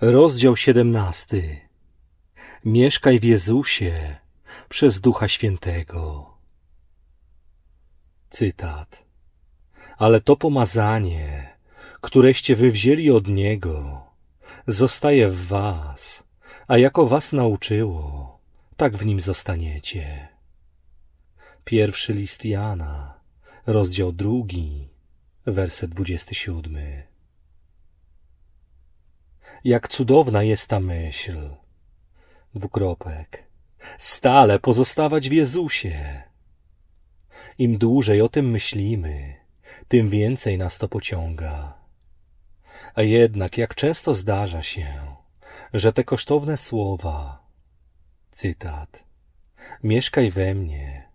Rozdział 17. Mieszkaj w Jezusie przez Ducha Świętego. Cytat. Ale to pomazanie, któreście wy wzięli od Niego, zostaje w was, a jako was nauczyło, tak w nim zostaniecie. Pierwszy list Jana, rozdział drugi, werset 27. Jak cudowna jest ta myśl. Dwukropek. Stale pozostawać w Jezusie. Im dłużej o tym myślimy, tym więcej nas to pociąga. A jednak jak często zdarza się, że te kosztowne słowa, cytat, mieszkaj we mnie,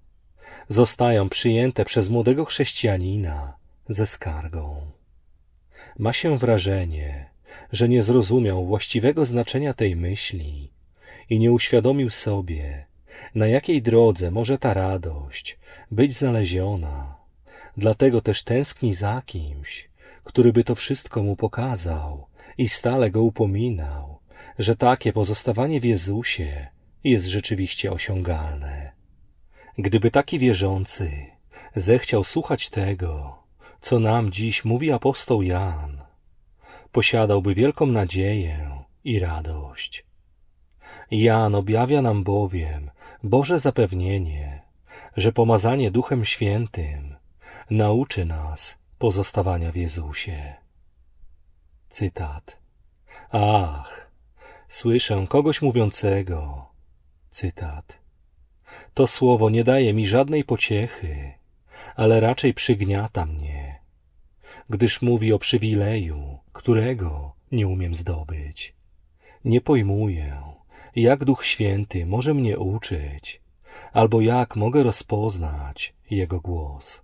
zostają przyjęte przez młodego chrześcijanina ze skargą. Ma się wrażenie, że nie zrozumiał właściwego znaczenia tej myśli i nie uświadomił sobie, na jakiej drodze może ta radość być znaleziona. Dlatego też tęskni za kimś, który by to wszystko mu pokazał i stale go upominał, że takie pozostawanie w Jezusie jest rzeczywiście osiągalne. Gdyby taki wierzący zechciał słuchać tego, co nam dziś mówi apostoł Jan, posiadałby wielką nadzieję i radość. Jan objawia nam bowiem Boże zapewnienie, że pomazanie Duchem Świętym nauczy nas pozostawania w Jezusie. Cytat. Ach, słyszę kogoś mówiącego. Cytat. To słowo nie daje mi żadnej pociechy, ale raczej przygniata mnie, gdyż mówi o przywileju, którego nie umiem zdobyć. Nie pojmuję, jak Duch Święty może mnie uczyć, albo jak mogę rozpoznać Jego głos.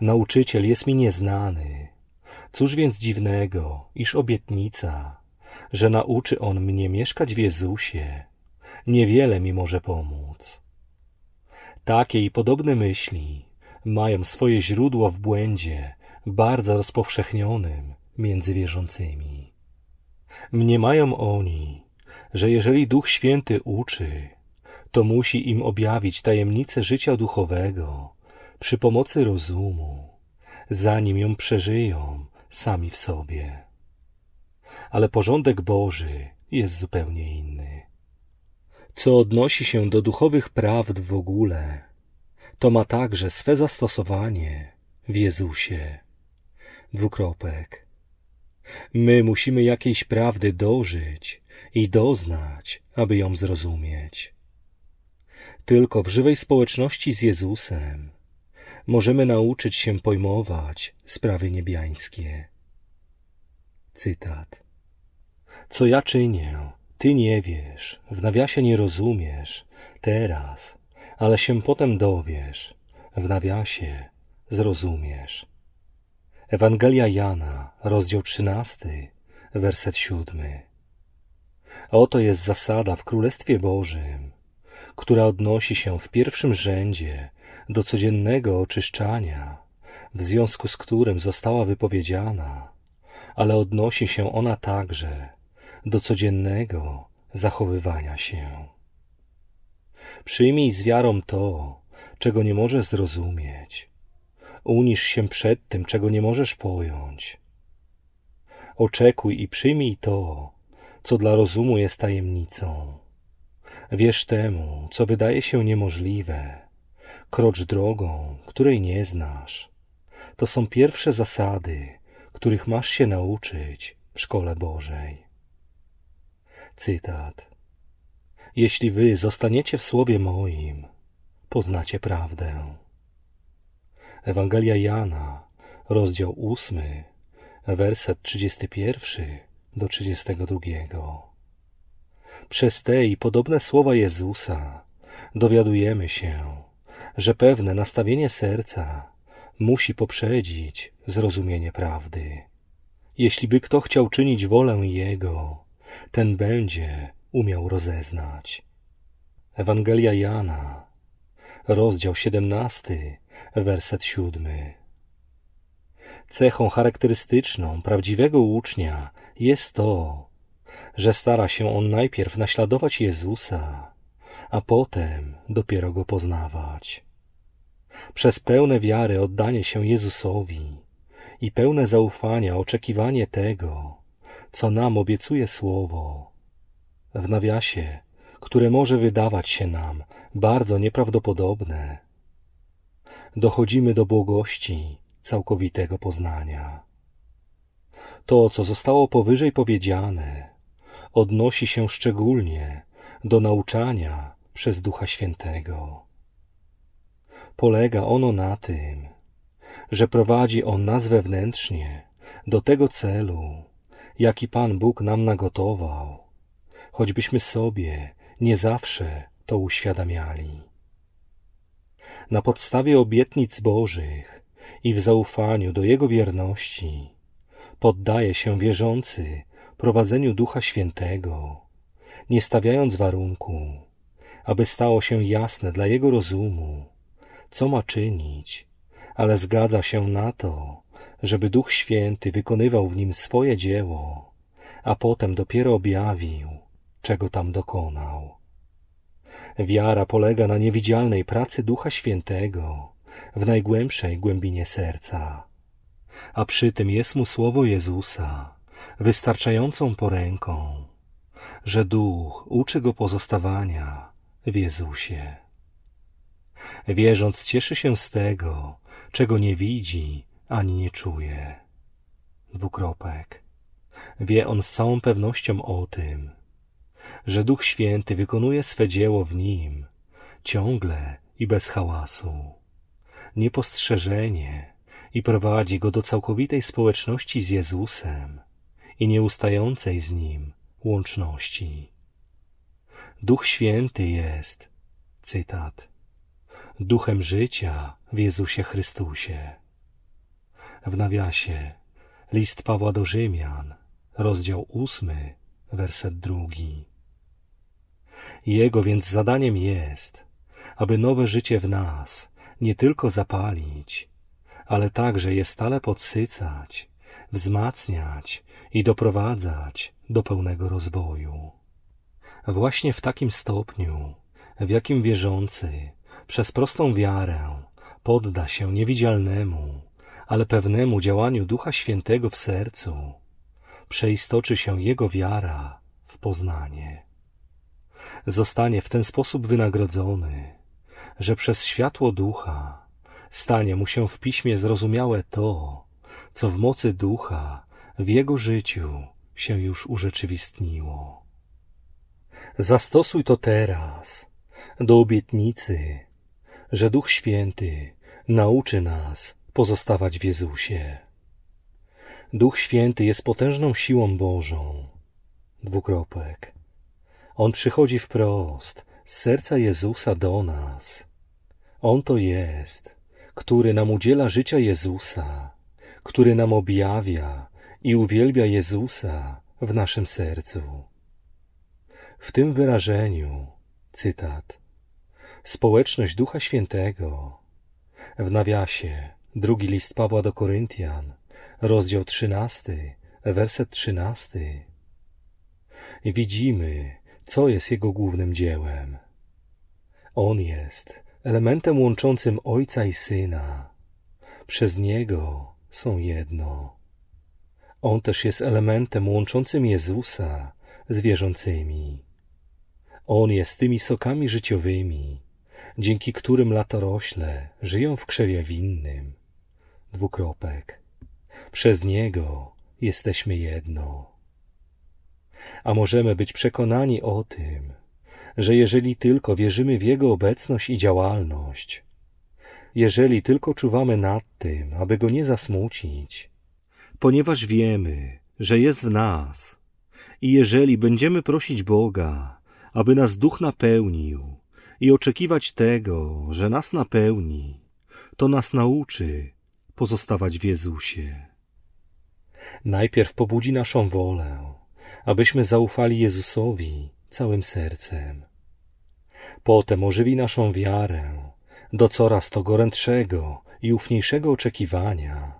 Nauczyciel jest mi nieznany. Cóż więc dziwnego, iż obietnica, że nauczy On mnie mieszkać w Jezusie, niewiele mi może pomóc. Takie i podobne myśli mają swoje źródło w błędzie bardzo rozpowszechnionym między wierzącymi. Mniemają oni, że jeżeli Duch Święty uczy, to musi im objawić tajemnicę życia duchowego przy pomocy rozumu, zanim ją przeżyją sami w sobie. Ale porządek Boży jest zupełnie inny. Co odnosi się do duchowych prawd w ogóle, to ma także swe zastosowanie w Jezusie. Dwukropek. My musimy jakiejś prawdy dożyć i doznać, aby ją zrozumieć. Tylko w żywej społeczności z Jezusem możemy nauczyć się pojmować sprawy niebiańskie. Cytat. Co ja czynię, ty nie wiesz, w nawiasie nie rozumiesz, teraz, ale się potem dowiesz, w nawiasie zrozumiesz. Ewangelia Jana, rozdział 13, werset 7. Oto jest zasada w Królestwie Bożym, która odnosi się w pierwszym rzędzie do codziennego oczyszczania, w związku z którym została wypowiedziana, ale odnosi się ona także do codziennego zachowywania się. Przyjmij z wiarą to, czego nie możesz zrozumieć. Unisz się przed tym, czego nie możesz pojąć. Oczekuj i przyjmij to, co dla rozumu jest tajemnicą. Wierz temu, co wydaje się niemożliwe. Krocz drogą, której nie znasz. To są pierwsze zasady, których masz się nauczyć w szkole Bożej. Cytat. Jeśli wy zostaniecie w słowie moim, poznacie prawdę. Ewangelia Jana, rozdział ósmy, werset trzydziesty pierwszy do trzydziestego drugiego. Przez te i podobne słowa Jezusa dowiadujemy się, że pewne nastawienie serca musi poprzedzić zrozumienie prawdy. Jeśli by kto chciał czynić wolę Jego, ten będzie umiał rozeznać. Ewangelia Jana, rozdział 17, werset 7. Cechą charakterystyczną prawdziwego ucznia jest to, że stara się on najpierw naśladować Jezusa, a potem dopiero go poznawać. Przez pełne wiary oddanie się Jezusowi i pełne zaufania oczekiwanie tego, co nam obiecuje Słowo, w nawiasie, które może wydawać się nam bardzo nieprawdopodobne, dochodzimy do błogości całkowitego poznania. To, co zostało powyżej powiedziane, odnosi się szczególnie do nauczania przez Ducha Świętego. Polega ono na tym, że prowadzi on nas wewnętrznie do tego celu, jaki Pan Bóg nam nagotował, choćbyśmy sobie nie zawsze to uświadamiali. Na podstawie obietnic Bożych i w zaufaniu do Jego wierności poddaje się wierzący prowadzeniu Ducha Świętego, nie stawiając warunku, aby stało się jasne dla jego rozumu, co ma czynić, ale zgadza się na to, żeby Duch Święty wykonywał w nim swoje dzieło, a potem dopiero objawił, czego tam dokonał. Wiara polega na niewidzialnej pracy Ducha Świętego w najgłębszej głębinie serca, a przy tym jest mu słowo Jezusa wystarczającą poręką, że Duch uczy go pozostawania w Jezusie. Wierząc cieszy się z tego, czego nie widzi ani nie czuje. Dwukropek. Wie on z całą pewnością o tym, że Duch Święty wykonuje swe dzieło w nim, ciągle i bez hałasu, niepostrzeżenie i prowadzi go do całkowitej społeczności z Jezusem i nieustającej z nim łączności. Duch Święty jest, cytat, duchem życia w Jezusie Chrystusie. W nawiasie list Pawła do Rzymian, rozdział ósmy, werset drugi. Jego więc zadaniem jest, aby nowe życie w nas nie tylko zapalić, ale także je stale podsycać, wzmacniać i doprowadzać do pełnego rozwoju. Właśnie w takim stopniu, w jakim wierzący przez prostą wiarę podda się niewidzialnemu, ale pewnemu działaniu Ducha Świętego w sercu, przeistoczy się jego wiara w poznanie. Zostanie w ten sposób wynagrodzony, że przez światło Ducha stanie mu się w piśmie zrozumiałe to, co w mocy Ducha w jego życiu się już urzeczywistniło. Zastosuj to teraz do obietnicy, że Duch Święty nauczy nas pozostawać w Jezusie. Duch Święty jest potężną siłą Bożą. Dwukropek. On przychodzi wprost z serca Jezusa do nas. On to jest, który nam udziela życia Jezusa, który nam objawia i uwielbia Jezusa w naszym sercu. W tym wyrażeniu, cytat, społeczność Ducha Świętego, w nawiasie, drugi list Pawła do Koryntian, rozdział trzynasty, werset trzynasty, widzimy, co jest jego głównym dziełem. On jest elementem łączącym Ojca i Syna. Przez Niego są jedno. On też jest elementem łączącym Jezusa z wierzącymi. On jest tymi sokami życiowymi, dzięki którym latorośle żyją w krzewie winnym. Dwukropek. Przez Niego jesteśmy jedno. A możemy być przekonani o tym, że jeżeli tylko wierzymy w Jego obecność i działalność, jeżeli tylko czuwamy nad tym, aby Go nie zasmucić, ponieważ wiemy, że jest w nas i jeżeli będziemy prosić Boga, aby nas Duch napełnił i oczekiwać tego, że nas napełni, to nas nauczy pozostawać w Jezusie. Najpierw pobudzi naszą wolę, abyśmy zaufali Jezusowi całym sercem. Potem ożywi naszą wiarę do coraz to gorętszego i ufniejszego oczekiwania,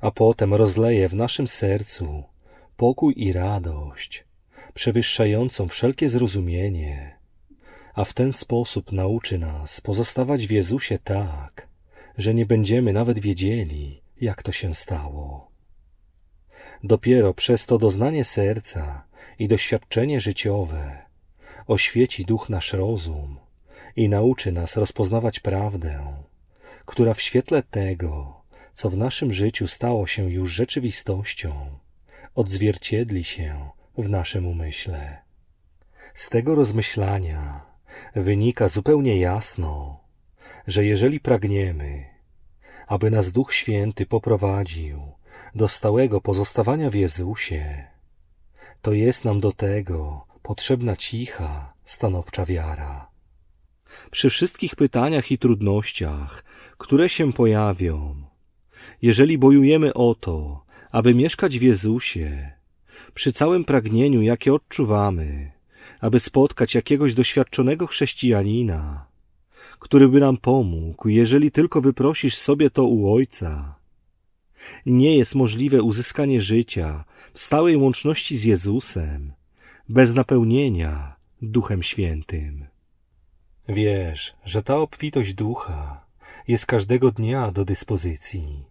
a potem rozleje w naszym sercu pokój i radość, przewyższającą wszelkie zrozumienie, a w ten sposób nauczy nas pozostawać w Jezusie tak, że nie będziemy nawet wiedzieli, jak to się stało. Dopiero przez to doznanie serca i doświadczenie życiowe oświeci duch nasz rozum i nauczy nas rozpoznawać prawdę, która w świetle tego, co w naszym życiu stało się już rzeczywistością, odzwierciedli się w naszym umyśle. Z tego rozmyślania wynika zupełnie jasno, że jeżeli pragniemy, aby nas Duch Święty poprowadził do stałego pozostawania w Jezusie, to jest nam do tego potrzebna cicha, stanowcza wiara. Przy wszystkich pytaniach i trudnościach, które się pojawią, jeżeli bojujemy o to, aby mieszkać w Jezusie, przy całym pragnieniu, jakie odczuwamy, aby spotkać jakiegoś doświadczonego chrześcijanina, który by nam pomógł, jeżeli tylko wyprosisz sobie to u Ojca. Nie jest możliwe uzyskanie życia w stałej łączności z Jezusem, bez napełnienia Duchem Świętym. Wiesz, że ta obfitość ducha jest każdego dnia do dyspozycji.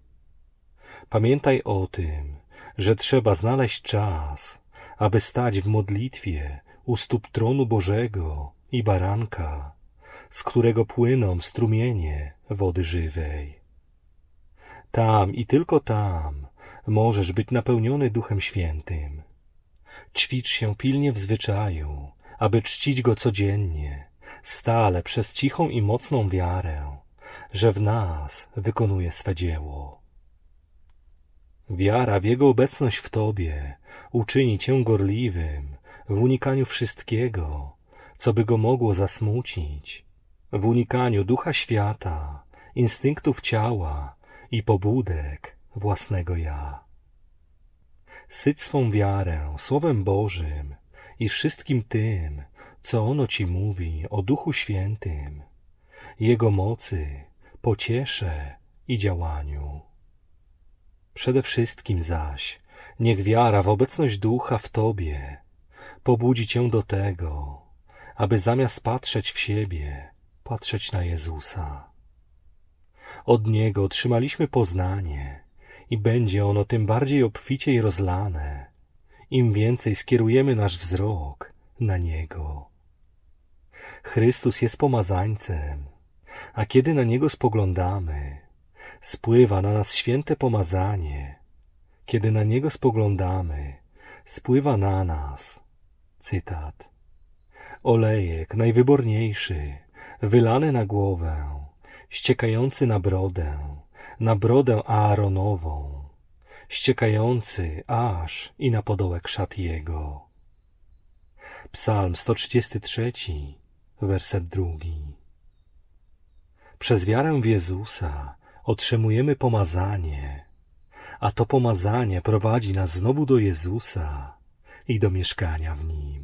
Pamiętaj o tym, że trzeba znaleźć czas, aby stać w modlitwie u stóp tronu Bożego i baranka, z którego płyną strumienie wody żywej. Tam i tylko tam możesz być napełniony Duchem Świętym. Ćwicz się pilnie w zwyczaju, aby czcić Go codziennie, stale przez cichą i mocną wiarę, że w nas wykonuje swe dzieło. Wiara w Jego obecność w Tobie uczyni Cię gorliwym w unikaniu wszystkiego, co by Go mogło zasmucić, w unikaniu ducha świata, instynktów ciała i pobudek własnego ja. Syć swą wiarę Słowem Bożym i wszystkim tym, co ono Ci mówi o Duchu Świętym, Jego mocy, pociesze i działaniu. Przede wszystkim zaś, niech wiara w obecność Ducha w Tobie pobudzi Cię do tego, aby zamiast patrzeć w siebie, patrzeć na Jezusa. Od Niego otrzymaliśmy poznanie i będzie ono tym bardziej obficiej rozlane, im więcej skierujemy nasz wzrok na Niego. Chrystus jest pomazańcem, a kiedy na Niego spoglądamy, spływa na nas święte pomazanie. Kiedy na Niego spoglądamy, spływa na nas, cytat, olejek najwyborniejszy, wylany na głowę, ściekający na brodę, na brodę Aaronową, ściekający aż i na podołek szat Jego. Psalm 133, werset drugi. Przez wiarę w Jezusa otrzymujemy pomazanie, a to pomazanie prowadzi nas znowu do Jezusa i do mieszkania w Nim.